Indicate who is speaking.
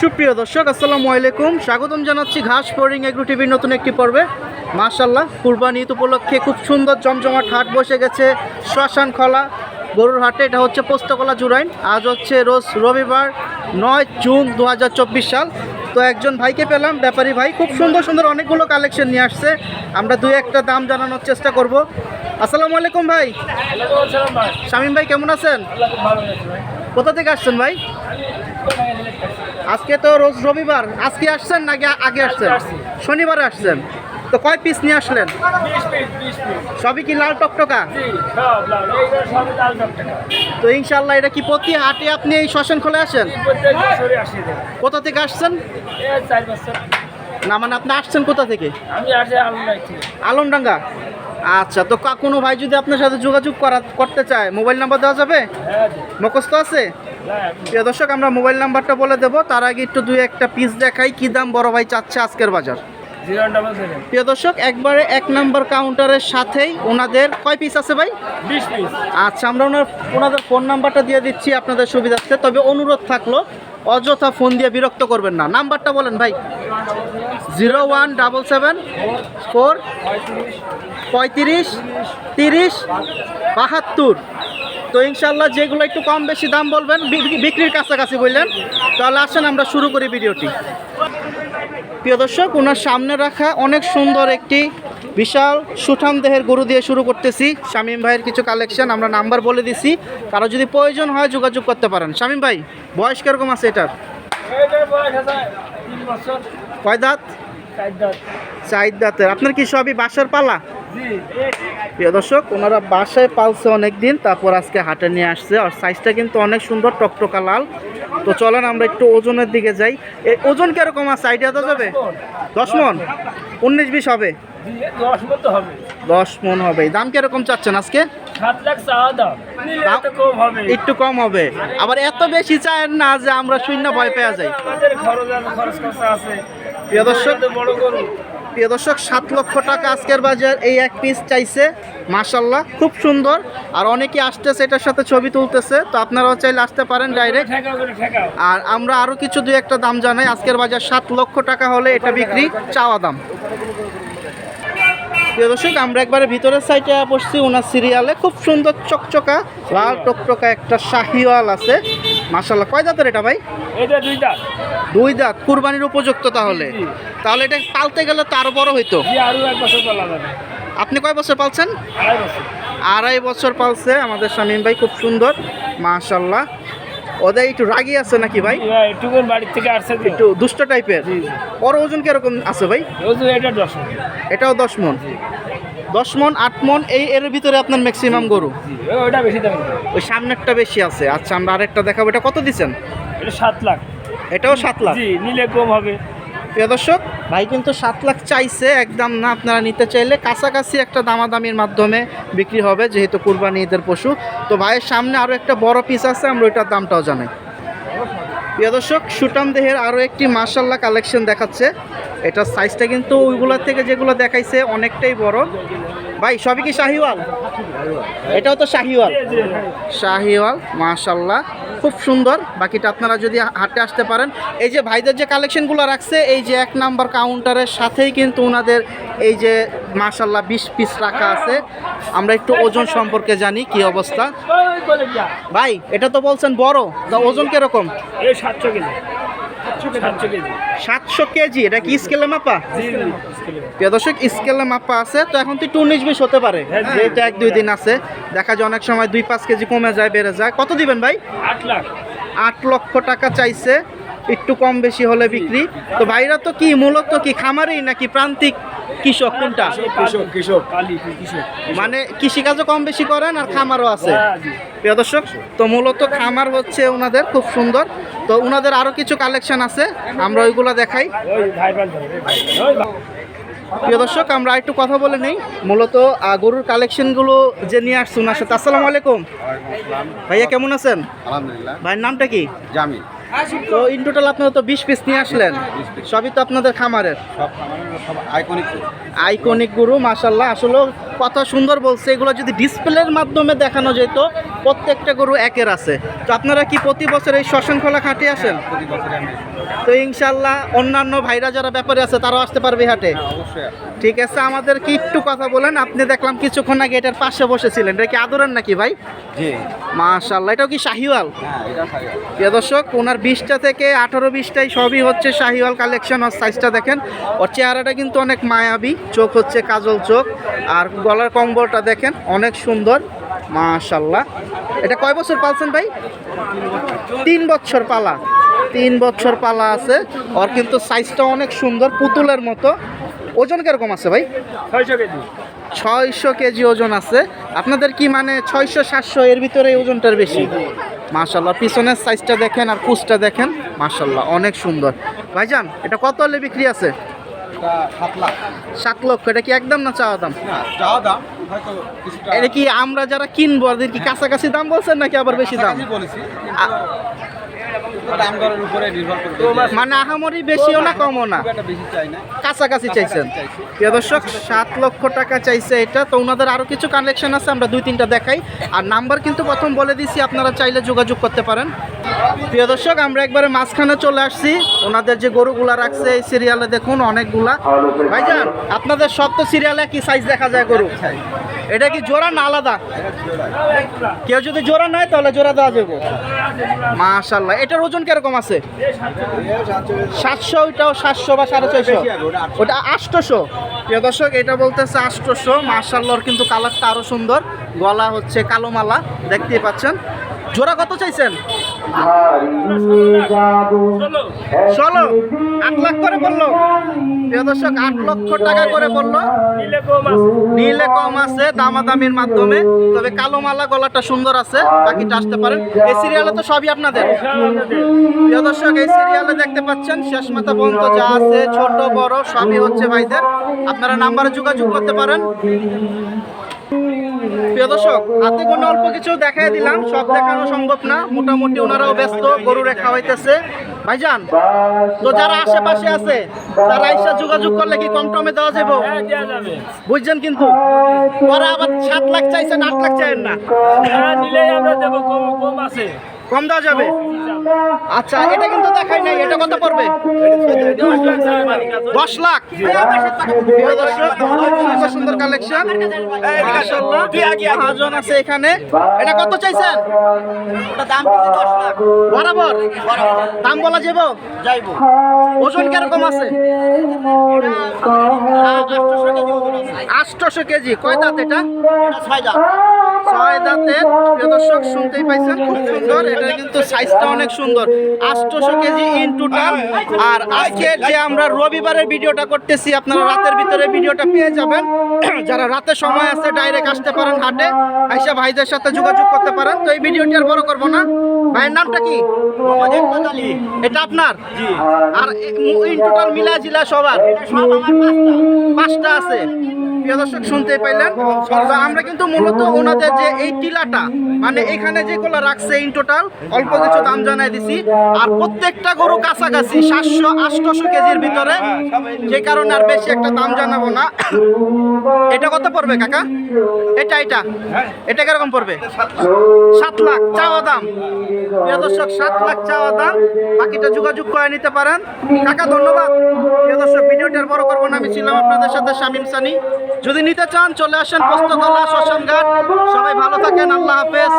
Speaker 1: সুপ্রিয় দর্শক আসসালামু আলাইকুম। স্বাগতম জানাচ্ছি ঘাস ফোরিং এগ্রো টিভির নতুন একটি পর্বে। মাশাল্লাহ কুরবানি ঈদ উপলক্ষে খুব সুন্দর জমজমাট হাট বসে গেছে। শ্মশান খলা গরুর হাটে এটা হচ্ছে পোস্তকলা জুরাইন। আজ হচ্ছে রোজ রবিবার নয় জুন দু হাজার চব্বিশ সাল। তো একজন ভাইকে পেলাম ব্যাপারী ভাই খুব সুন্দর সুন্দর অনেকগুলো কালেকশন নিয়ে আসছে। আমরা দুই একটা দাম জানানোর চেষ্টা করব। আসসালামু আলাইকুম ভাই। শামীম ভাই কেমন আছেন? কোথা থেকে আসছেন ভাই? আজকে তো রোজ রবিবার। আজকে আসছেন নাকি আগে আসছেন? শনিবারে আসছেন। তো কয় পিস নিয়ে আসলেন? সবই কি লাল টকটকা? তো ইনশাল্লাহ এটা কি প্রতি হাটে আপনি এই শ্মশান খোলে আসেন? কোথা থেকে আসছেন? না মানে আপনি আসছেন কোথা থেকে? আলমডাঙ্গা আচ্ছা তো কা- কোনো ভাই যদি আপনার সাথে যোগাযোগ করা করতে চায় মোবাইল নাম্বার দেওয়া যাবে?
Speaker 2: হ্যাঁ
Speaker 1: মুখস্থ আছে? প্রিয় দর্শক আমরা মোবাইল নাম্বারটা বলে দেবো। তার আগে একটু দুই একটা পিস দেখাই কি দাম বড় ভাই চাচ্ছে আজকের বাজার?
Speaker 2: জিরো
Speaker 1: প্রিয় দর্শক একবারে এক নাম্বার কাউন্টারের সাথেই ওনাদের কয় পিস আছে ভাই?
Speaker 2: বিশ পিস
Speaker 1: আচ্ছা আমরা ওনার ওনাদের ফোন নাম্বারটা দিয়ে দিচ্ছি আপনাদের সুবিধার্থে। তবে অনুরোধ থাকল অযথা ফোন দিয়ে বিরক্ত করবেন না। নাম্বারটা বলেন ভাই। Zero one double seven four পঁয়ত্রিশ তিরিশ বাহাত্তর। তো ইনশাল্লাহ যেগুলো একটু কম বেশি দাম বলবেন বিক্রির কাছাকাছি বললেন। তাহলে আসেন আমরা শুরু করি ভিডিওটি। প্রিয় দর্শক ওনার সামনে রাখা অনেক সুন্দর একটি বিশাল সুঠাম দেহের গরু দিয়ে শুরু করতেছি। শামীম ভাইয়ের কিছু কালেকশন আমরা নাম্বার বলে দিছি। কারও যদি প্রয়োজন হয় যোগাযোগ করতে পারেন। শামীম ভাই বয়স কীরকম আছে এটার? কয় দাঁত।
Speaker 2: চার
Speaker 1: দাঁতের। আপনার কি সবই বাসার পালা? প্রিয় দর্শক ওনারা বাসায় পালছে অনেক দিন তারপর আজকে হাটে নিয়ে আসছে। আর সাইজটা কিন্তু অনেক সুন্দর টকটকা লাল। তো চলেন আমরা একটু ওজনের দিকে যাই। এই ওজন কীরকম আছে? আইডিয়া তো যাবে? দশ মন। উনিশ বিশ হবে?
Speaker 2: দশ হবে।
Speaker 1: মন হবে। দাম কীরকম চাচ্ছেন আজকে? একটু কম হবে। আবার এত বেশি চায়েন না যে আমরা শূন্য ভয় পেয়ে যাই। প্রিয় দর্শক প্রিয় দর্শক, সাত লক্ষ টাকা আজকের বাজার এই এক পিস চাইছে। মাশাল্লাহ খুব সুন্দর। আর অনেকে আসতেছে, এটার সাথে ছবি তুলতেছে। তো আপনারাও চাইলে আসতে পারেন ডাইরেক্ট আর আমরা আরও কিছু দুই একটা দাম জানাই। আজকের বাজার সাত লক্ষ টাকা হলে এটা বিক্রি চাওয়া দাম। প্রিয় দর্শক আমরা একবারে ভিতরের সাইডে বসছি। ওনার সিরিয়ালে খুব সুন্দর চকচকা লাল টকটকা একটা শাহিওয়াল আছে। মাশাল্লাহ কয় দাঁতের এটা ভাই?
Speaker 2: এটা দুই দাঁত।
Speaker 1: দুই দাঁত কুরবানির উপযুক্ত তাহলে। তাহলে এটা পালতে গেলে তো আরও বড় হইতো।
Speaker 2: আরও এক বছর যাবে।
Speaker 1: আপনি কয় বছর পালছেন?
Speaker 2: আড়াই বছর।
Speaker 1: আড়াই বছর পালছে আমাদের শামীম ভাই খুব সুন্দর মাশাল্লাহ ওদের একটু রাগি আছে নাকি ভাই?
Speaker 2: একটুকুন বাড়ির থেকে আসছে।
Speaker 1: একটু দুষ্ট টাইপের। ওর ওজন কীরকম আছে ভাই?
Speaker 2: ওজন এটা দশ মণ।
Speaker 1: এটাও দশ মন। দশ মন আট মন এই এর ভিতরে আপনার ম্যাক্সিমাম গরু?
Speaker 2: ওটা বেশি দাম।
Speaker 1: ওই সামনেরটা বেশি আছে। আচ্ছা আমরা আরেকটা দেখাবো। এটা কত দিচ্ছেন?
Speaker 2: এটা সাত লাখ।
Speaker 1: এটাও সাত লাখ?
Speaker 2: জি নিলে কম হবে।
Speaker 1: প্রিয় দর্শক, ভাই কিন্তু সাত লাখ চাইছে একদম না আপনারা নিতে চাইলে কাছাকাছি একটা দামাদামির মাধ্যমে বিক্রি হবে, যেহেতু কুরবানি ঈদের পশু। তো ভাইয়ের সামনে আরও একটা বড় পিস আছে, আমরা ওইটার দামটাও জানাই। প্রিয় দর্শক, সুটাম দেহের আরও একটি মার্শাল্লাহ কালেকশন দেখাচ্ছে। এটার সাইজটা কিন্তু ওইগুলোর থেকে যেগুলো দেখাইছে, অনেকটাই বড়। ভাই, সবই কি শাহিওয়াল? এটাও তো শাহিওয়াল। শাহিওয়াল মাশাল্লাহ খুব সুন্দর। বাকিটা আপনারা যদি হাটে আসতে পারেন। এই যে ভাইদের যে কালেকশনগুলো রাখছে এই যে এক নাম্বার কাউন্টারের সাথেই কিন্তু ওনাদের এই যে মার্শাল্লাহ বিশ পিস রাখা আছে। আমরা একটু ওজন সম্পর্কে জানি কি অবস্থা। ভাই এটা তো বলছেন বড় তা ওজন কীরকম?
Speaker 2: এই সাতশো কেজি। সাতশো কেজি।
Speaker 1: এটা কি স্কেলে মাপা। প্রিয় দর্শক স্কেলে মাপা আছে তো এখন তো একটু উনিশ বিশ হতে পারে।
Speaker 2: হ্যাঁ,
Speaker 1: যেহেতু এক দুই দিন আছে দেখা যায় অনেক সময় দুই পাঁচ কেজি কমে যায় বেড়ে যায়। কত দিবেন ভাই?
Speaker 2: আট লাখ।
Speaker 1: আট লক্ষ টাকা চাইছে একটু কম বেশি হলে বিক্রি। তো ভাইরা তো কি মূলত কি খামারেই নাকি প্রান্তিক? কৃষক কোনটা?
Speaker 2: কৃষক কৃষক। কৃষক।
Speaker 1: মানে কৃষিকাজও কম বেশি করেন আর খামারও আছে?
Speaker 2: হ্যাঁ,
Speaker 1: প্রিয় দর্শক তো মূলত খামার হচ্ছে ওনাদের খুব সুন্দর। তো ওনাদের আরও কিছু কালেকশন আছে আমরা ওইগুলো দেখাই। প্রিয় দর্শক আমরা একটু কথা বলে নেই। মূলত গরুর কালেকশনগুলো যে নিয়ে আসছে ওনার সাথে। আসসালামু আলাইকুম। ভাইয়া কেমন আছেন?
Speaker 3: আলহামদুলিল্লাহ।
Speaker 1: ভাইয়ের নামটা কি?
Speaker 3: জামি
Speaker 1: তো ইন টোটাল আপনারা তো বিশ পিস নিয়ে আসলেন। সবই তো আপনাদের খামারের।
Speaker 3: আইকনিক
Speaker 1: গরু মাসাল্লাহ আসলে কথা সুন্দর বলছে এগুলো যদি ডিসপ্লের মাধ্যমে দেখানো যেত প্রত্যেকটা গরু একের আছে। তো আপনারা কি প্রতি বছর এই শ্মশান খোলা খাটে আসেন? তো ইনশাল্লাহ অন্যান্য ভাইরা যারা ব্যাপারে আছে তারাও আসতে পারবে হাটে। ঠিক আছে আমাদের কি একটু কথা বলেন। আপনি দেখলাম কিছুক্ষণ আগে এটার পাশে বসেছিলেন। এটা কি আদরেন নাকি ভাই? মাশাল্লাহ এটাও কি শাহিওয়াল?
Speaker 3: হ্যাঁ
Speaker 1: প্রিয় দর্শক ওনার বিশটা থেকে আঠারো বিশটাই সবই হচ্ছে শাহিওয়াল কালেকশন আর সাইজটা দেখেন। ওর চেহারাটা কিন্তু অনেক মায়াবী চোখ হচ্ছে কাজল চোখ। আর গলার কম্বলটা দেখেন অনেক সুন্দর মাশাল্লাহ এটা কয় বছর পালছেন ভাই? তিন বছর পালা তিন বছর পালা আছে। ওর কিন্তু সাইজটা অনেক সুন্দর পুতুলের মতো। ওজন কীরকম আছে ভাই?
Speaker 2: ছয়শো কেজি।
Speaker 1: ছয়শো কেজি ওজন আছে। আপনাদের কি মানে ছয়শো সাতশো এর ভিতরে ওজনটার বেশি? মাশাল্লাহ পিছনের সাইজটা দেখেন আর কুচটা দেখেন মাশাল্লাহ অনেক সুন্দর। ভাইজান এটা কত হলে বিক্রি আছে?
Speaker 3: সাত
Speaker 1: লক্ষ এটা কি একদম না চাওয়া দাম?
Speaker 3: চাওয়া দাম
Speaker 1: এটা কি আমরা যারা কিনবো ওদের কি কাছাকাছি দাম বলছেন নাকি আবার বেশি দাম? মানে আহামরি বেশিও না, কমও না। কাছাকাছি চাইছেন।
Speaker 3: চাইছি।
Speaker 1: প্রিয় দর্শক, সাত লক্ষ টাকা চাইছে এটা। তো ওনাদের আরও কিছু কালেকশন আছে, আমরা দুই তিনটা দেখাই। আর নাম্বার কিন্তু প্রথম বলে দিছি, আপনারা চাইলে যোগাযোগ করতে পারেন। প্রিয় দর্শক, আমরা একবারে মাঝখানে চলে আসছি। ওনাদের যে গরুগুলা রাখছে, এই সিরিয়ালে দেখুন অনেকগুলা। ভাইজান, আপনাদের সব তো সিরিয়ালে কি সাইজ দেখা যায় গরু। এটা কি জোড়া না আলাদা? কেউ যদি জোড়া নেয় তাহলে জোড়া দেওয়া যাবে। মাশাল্লাহ এটার ওজন কীরকম আছে? সাতশো ওইটাও সাতশো বা সাড়ে ছয়শো। ওটা আষ্টশো প্রিয় দর্শক, এটা বলতেছে আষ্টশো মাশাল্লাহর কিন্তু কালারটা আরও সুন্দর। গলা হচ্ছে কালো মালা। দেখতেই পাচ্ছেন। জোড়া কত চাইছেন?
Speaker 2: ষোলো
Speaker 1: আট লাখ করে বলল। প্রিয় দর্শক আট লক্ষ টাকা করে বলল।
Speaker 2: নীলে কম আছে।
Speaker 1: নিলে কম আছে দামাদামির মাধ্যমে তবে কালো মালা গলাটা সুন্দর আছে বাকিটা আসতে পারেন। এই সিরিয়ালে তো সবই আপনাদের। প্রিয় দর্শক এই সিরিয়ালে দেখতে পাচ্ছেন শেষ মাথা পর্যন্ত যা আছে ছোট বড় সবই হচ্ছে ভাইদের। আপনারা নাম্বারে যোগাযোগ করতে পারেন। প্রিয় দর্শক হাতে কোনো অল্প কিছু দেখাই দিলাম সব দেখানো সম্ভব না মোটামুটি ওনারাও ব্যস্ত গরু রেখা হইতেছে ভাইজান তো যারা আশেপাশে আছে তারা এসে যোগাযোগ করলে কি কম টমে দেওয়া যাবে
Speaker 2: হ্যাঁ
Speaker 1: বুঝছেন কিন্তু ওরা আবার সাত লাখ চাইছেন আট লাখ চাইছেন না
Speaker 2: হ্যাঁ কম
Speaker 1: দেওয়া যাবে আচ্ছা এটা কিন্তু দেখাই নাই এটা কত পড়বে দশ লাখ প্রিয় দর্শক, সুন্দর সুন্দর কালেকশন মহাজন আছে এখানে। এটা কত চাইছেন? বরাবর? দাম বলা যাব যাইবো। ওজন কীরকম আছে? আটশো কেজি কয় দাঁত এটা ছয় দাঁত। ছয় দাঁতের প্রিয় দর্শক শুনতেই পাইছেন? খুব সুন্দর। এটা কিন্তু সাইজটা অনেক সুন্দর। আটশোশো কেজি ইন টোটাল আর আজকে যে আমরা রবিবারের ভিডিওটা করতেছি আপনারা রাতের ভিতরে ভিডিওটা পেয়ে যাবেন। যারা রাতে সময় আছে ডাইরেক্ট আসতে পারেন হাটে। আইসা ভাইদের সাথে যোগাযোগ করতে পারেন। তো এই ভিডিওটি আর বড় করব না। ভাইয়ের নামটা কি? এটা আপনার? আর ইন টোটাল মিলা জিলা সবার? পাঁচটা আছে। প্রিয় দর্শক, শুনতে পাইলেন। আমরা কিন্তু মূলত ওনাদের যে এই টিলাটা মানে এখানে যেগুলো রাখছে ইন টোটাল, অল্প কিছু দাম জানাই দিছি। আর প্রত্যেকটা গরু কাছাকাছি সাতশো আটশোশো কেজির ভিতরে, যে কারণে আর বেশি একটা দাম জানাব না। এটা কত পড়বে, কাকা? এটা এটা। এটা কীরকম পড়বে? সাত লাখ চাওয়া দাম। প্রিয় দর্শক, সাত লাখ চাওয়া দাম। বাকিটা যোগাযোগ করে নিতে পারেন। কাকা, ধন্যবাদ। প্রিয় দর্শক, ভিডিওটি আর বড় করব না। আমি ছিলাম আপনাদের সাথে শামিম সানি। যদি নিতে চান চলে আসেন পোস্তকলা শ্মশান ঘাট। সবাই ভালো থাকেন আল্লাহ হাফেজ।